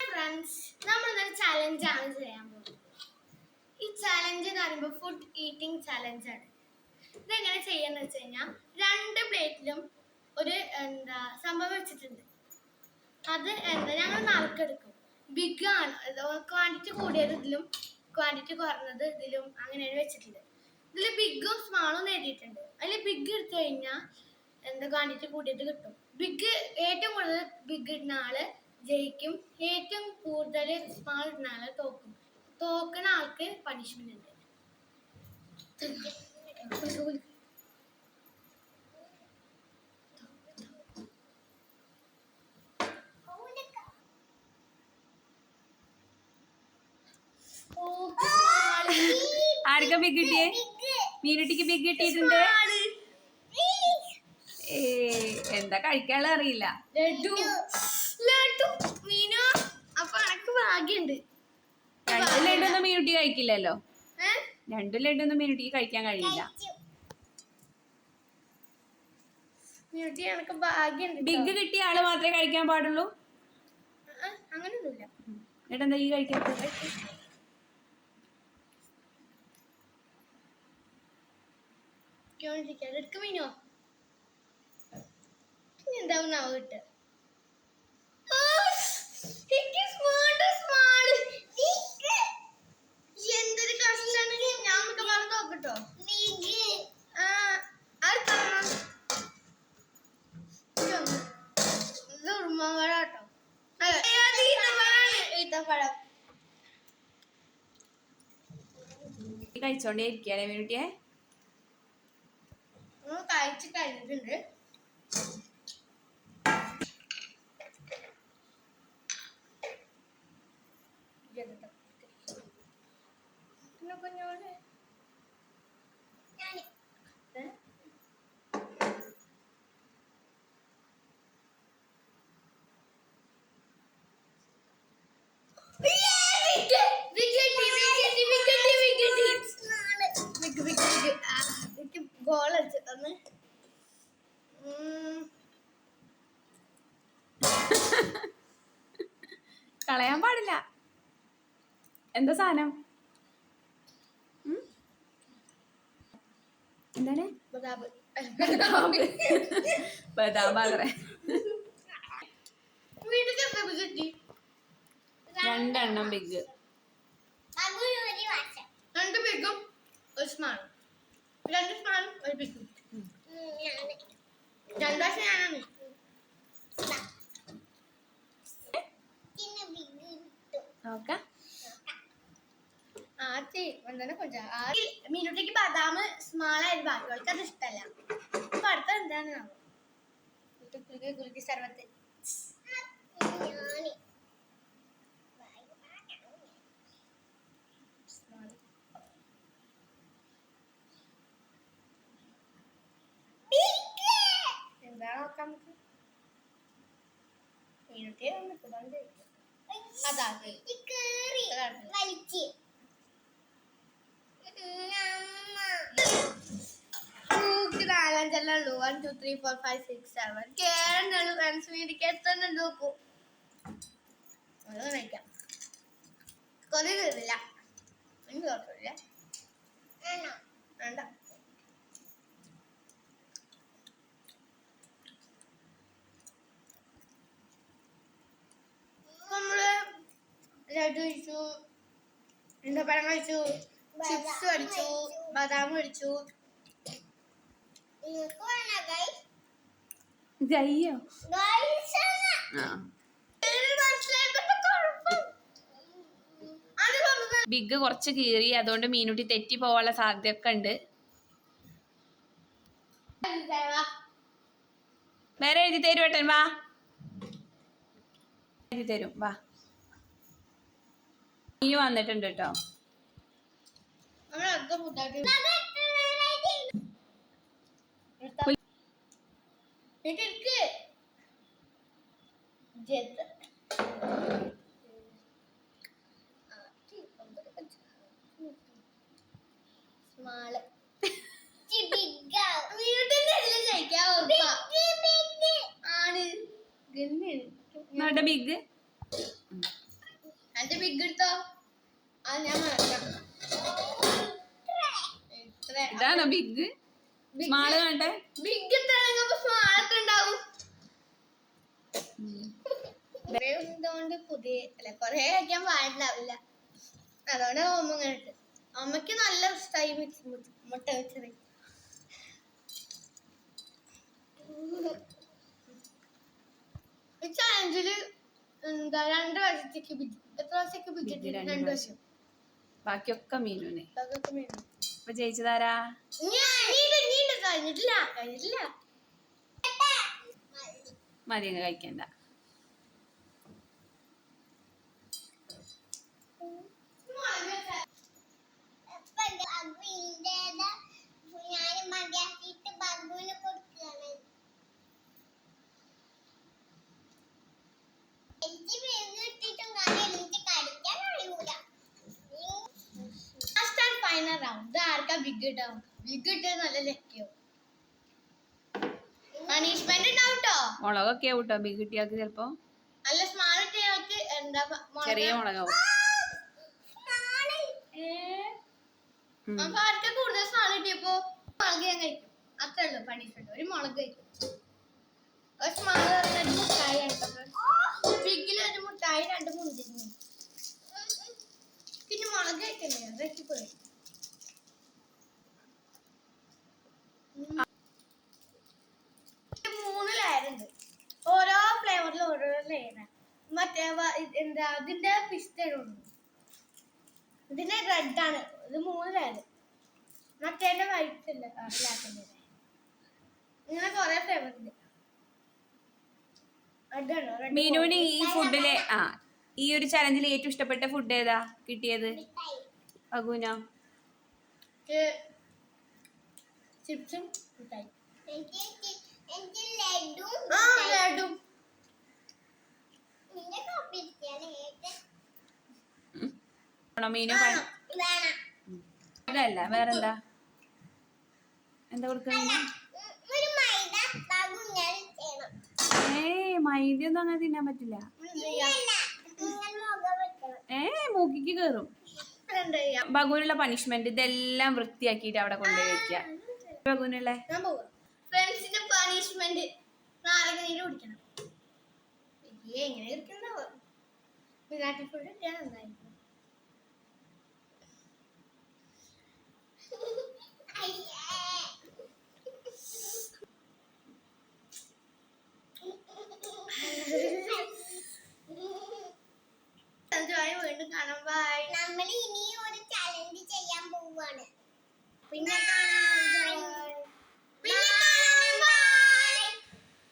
Friends നമ്മൾ ഇന്നൊരു ചലഞ്ചാണ് ചെയ്യാൻ പോകുന്നത്. ഈ ചലഞ്ച് എന്ന് ഫുഡ് ഈറ്റിംഗ് ചലഞ്ചാണ് ഇതെങ്ങനെ ചെയ്യാന്ന് വെച്ച് കഴിഞ്ഞാൽ രണ്ട് പ്ലേറ്റിലും ഒരു എന്താ സംഭവം വെച്ചിട്ടുണ്ട്. അത് എന്താ ഞങ്ങൾ നറുക്കെടുക്കും. ബിഗ് ആണ്. ക്വാണ്ടിറ്റി കൂടിയത് ഇതിലും ക്വാണ്ടിറ്റി കുറഞ്ഞത് ഇതിലും അങ്ങനെയാണ് വെച്ചിട്ടുണ്ട് ഇതിൽ ബിഗും സ്മാളും നേടിയിട്ടുണ്ട് അതിൽ ബിഗ് എടുത്തു കഴിഞ്ഞാൽ എന്താ കാണിച്ച് കൂട്ടിയിട്ട് കിട്ടും. ബിഗ് ഏറ്റവും കൂടുതൽ ബിഗ് ഇടുന്ന ആൾ ജയിക്കും. ഏറ്റവും കൂടുതൽ സ്മാൾ ഇടുന്ന ആൾ തോക്കും. തോക്കണ ആൾക്ക് പണിഷ്മെന്റ് ഉണ്ട്. ആർക്കാ ബിഗ് കിട്ടിയേ? മീനുട്ടിക്ക് ബിഗ് കിട്ടിയിട്ടുണ്ട് ഏ എന്താ കഴിക്കാനുള്ള അറിയില്ല. ലഡു. ലഡു. മീനോ? അപ്പൊ അനക്ക് ഭാഗ്യണ്ട്. രണ്ടു ലഡൊന്നും മീനുട്ടി കഴിക്കില്ലല്ലോ? രണ്ടു ലഡൊന്നും മീനുട്ടിക്ക് കഴിക്കാൻ കഴിയില്ല. ബിഗ് കിട്ടിയ ആൾ മാത്രമേ കഴിക്കാൻ പാടുള്ളൂ? അങ്ങനെയൊന്നുമില്ല എന്നിട്ട് എന്താ ഈ കഴിക്കാത്ത ചോദിക്കാതെ എടുക്ക മീനോ? ഇനി എന്താവും നാവ് കിട്ടുക എന്തൊരു കഷ്ടാണ്? ഞാൻ പറഞ്ഞു നോക്കട്ടോ. ഉറുമാമ്പഴാട്ടോ ഈത്തപ്പഴം കഴിച്ചോണ്ടേ മീനുട്ടിയെ? നമ്മൾ കഴിച്ച് കഴിഞ്ഞിട്ടുണ്ട്. കളയാൻ പാടില്ല. എന്താ സാധനം? എന്താണ്? ബദാം. പാത്രേ. വീട്ടിൽ കിട്ടി രണ്ടെണ്ണം ബിഗ് രണ്ട് ബിഗും ഒരു സ്മാളും രണ്ട് സ്മാളും ഒരു ബിഗും രണ്ട് ഞാനാണ് എന്താണ് കൊഞ്ചം. ആദ്യം മീനുട്ടിക്ക് ബദാം സ്മാളായിരുന്നു ബാക്കികൾക്ക് അത് ഇഷ്ടമല്ല അപ്പൊ അടുത്ത എന്താണ് കുലുക്കി കുലുക്കി സർവത്ത് എന്താ നോക്കാം നമുക്ക്? മീനുട്ടിയെ ബന്ധ അതാ. അതാണ്. നാലഞ്ചല്ലേ ഉള്ളൂ. One two three four five six seven Kerala friends വീട്ടിലേക്ക് എത്തുന്നുണ്ട് നോക്കൂ. കഴിക്കാം കൊതി തീർന്നില്ല എനിക്ക് കുഴപ്പമില്ല. വേണ്ട. നമ്മൾ ലഡു കഴിച്ചു. ഈന്തപ്പഴം കഴിച്ചു. ചിപ്സ് അടിച്ചു ബദാം അടിച്ചു ജയ്യോ? ബിഗ് കുറച്ച് കീറി അതുകൊണ്ട് മീനുട്ടി തെറ്റി പോവാനുള്ള സാധ്യത ഒക്കെ ഉണ്ട്. വേറെ എഴുതി തരും ഏട്ടൻ വാ. എഴുതി തരും വാ. നീ വന്നിട്ടുണ്ട് കേട്ടോ. സ്മാൾ. ആണ്. ബിഗ് എന്റെ ബിഗ് എടുത്തോ? അത് ഞാൻ മാറ്റാം ഇത്ര ഇതാണോ ബിഗ് സ്മാൾ വേണ്ടേ ബിഗ് ഇട്ടാണെങ്കിൽ സ്മാളൊക്കെ ഉണ്ടാവും. കൊറേ ഇതുകൊണ്ട് പുതിയ അല്ല കൊറേ കഴിക്കാൻ പാടില്ലാവില്ല അതുകൊണ്ട് അമ്മ ഇങ്ങനെ ഇട്ട്. അമ്മയ്ക്ക് നല്ല ഇഷ്ടമായി മിക്സ് മുട്ട- മുട്ട വെച്ചത്. ഈ ചാലഞ്ചിൽ എന്താ രണ്ട് വർഷത്തേക്ക് എത്ര വർഷത്തേക്ക് രണ്ട് വർഷം. ബാക്കിയൊക്കെ മീനുനെ ജയിച്ചതാരാ? കഴിഞ്ഞിട്ടില്ല കഴിഞ്ഞിട്ടില്ല. മതി അങ്ങ് കഴിക്കണ്ട. ഫൈനൽ റൗണ്ട് ആർക്കാ ബിഗ് ഇട്ടാവും ബിഗ് കിട്ടിയത് നല്ല ലക്കിയോ പണിഷ്മെന്റ് ഉണ്ടാവും ട്ടോ മുളകൊക്കെ ട്ടോ ബിഗ് ചെലപ്പോ. നല്ല ഇട്ടയാൾക്ക് എന്താ? ചെറിയ മുളകാവും. അപ്പൊ കൂടുതൽ കിട്ടിയപ്പോ മുളക് ഞാൻ കഴിക്കും. അത്രേ ഉള്ളൂ പണിഷ്മെന്റ് ഒരു മുളക് കഴിക്കും. ഒരു മുട്ടായി ബിഗിൽ ഒരു മുട്ടായി രണ്ട് മുന്തിരി പിന്നെ മുളക് കഴിക്കണ്ടേ അതൊക്കെ പോയി മൂന്ന് ലെയർ ഉണ്ട് ഓരോ ഫ്ലേവറിൽ ഓരോരോ ലെയർ മറ്റേ വ- ഇത് എന്താ ഇതിന്റെ പിസ്തയാണ് ഇതിന്റെ റെഡ് ആണ്. ഇത് മൂന്ന് ലെയർ മറ്റേന്റെ വൈറ്റ് അല്ല ബ്ലാക്കിന്റെ ഇങ്ങനെ കൊറേ ഫ്ലേവർ ഉണ്ട്. മീനുവിന് ഈ ഫുഡിലെ ആ ഈ ഒരു ചലഞ്ചിൽ ഏറ്റവും ഇഷ്ടപ്പെട്ട ഫുഡ് ഏതാ? കിട്ടിയത്? അഗുനോ. ചിപ്സും മിഠായി എനിക്ക് ലഡു ആ ലഡു നിന്റെ കോപ്പിരിക്കാണ് മീനു വേണം. വേണം അല്ല വേറെന്താ? എന്താ കൊടുക്കുന്നത് ഒരു മൈദ ഒന്നും ഏ അങ്ങനെ തിന്നാൻ പറ്റില്ല. ഏ മൂക്കിക്ക് കേറും? ബഗുനുള്ള പണിഷ്മെന്റ് ഇതെല്ലാം വൃത്തിയാക്കിട്ട് അവിടെ കൊണ്ടുപോയി വെക്കുക. ബഗുനുള്ള ഞാൻ പണിഷ്മെന്റ് നാരങ്ങ നീര് കുടിക്കണം. ഏ എങ്ങനെ ഇരിക്കുന്നോ വിരാട്ടി ഫുഡ് കിട്ടിയാൽ